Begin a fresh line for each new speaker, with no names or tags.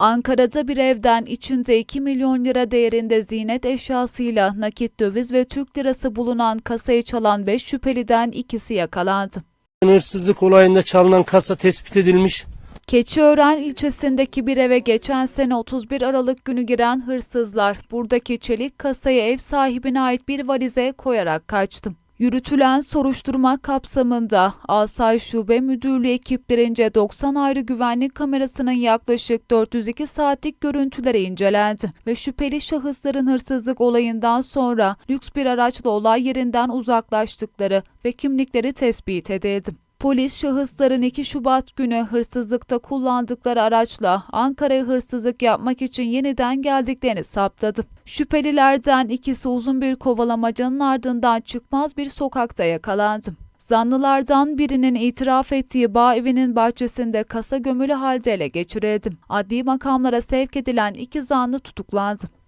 Ankara'da bir evden içinde 2 milyon lira değerinde ziynet eşyasıyla nakit döviz ve Türk lirası bulunan kasayı çalan 5 şüpheliden ikisi yakalandı.
Hırsızlık olayında çalınan kasa tespit edilmiş.
Keçiören ilçesindeki bir eve geçen sene 31 Aralık günü giren hırsızlar buradaki çelik kasayı ev sahibine ait bir valize koyarak kaçtı. Yürütülen soruşturma kapsamında Asayiş Şube Müdürlüğü ekiplerince 90 ayrı güvenlik kamerasının yaklaşık 402 saatlik görüntüleri incelendi ve şüpheli şahısların hırsızlık olayından sonra lüks bir araçla olay yerinden uzaklaştıkları ve kimlikleri tespit edildi. Polis şahısların 2 Şubat günü hırsızlıkta kullandıkları araçla Ankara'ya hırsızlık yapmak için yeniden geldiklerini saptadı. Şüphelilerden ikisi uzun bir kovalamacanın ardından çıkmaz bir sokakta yakalandı. Zanlılardan birinin itiraf ettiği bağ evinin bahçesinde kasa gömülü halde ele geçirildi. Adli makamlara sevk edilen iki zanlı tutuklandı.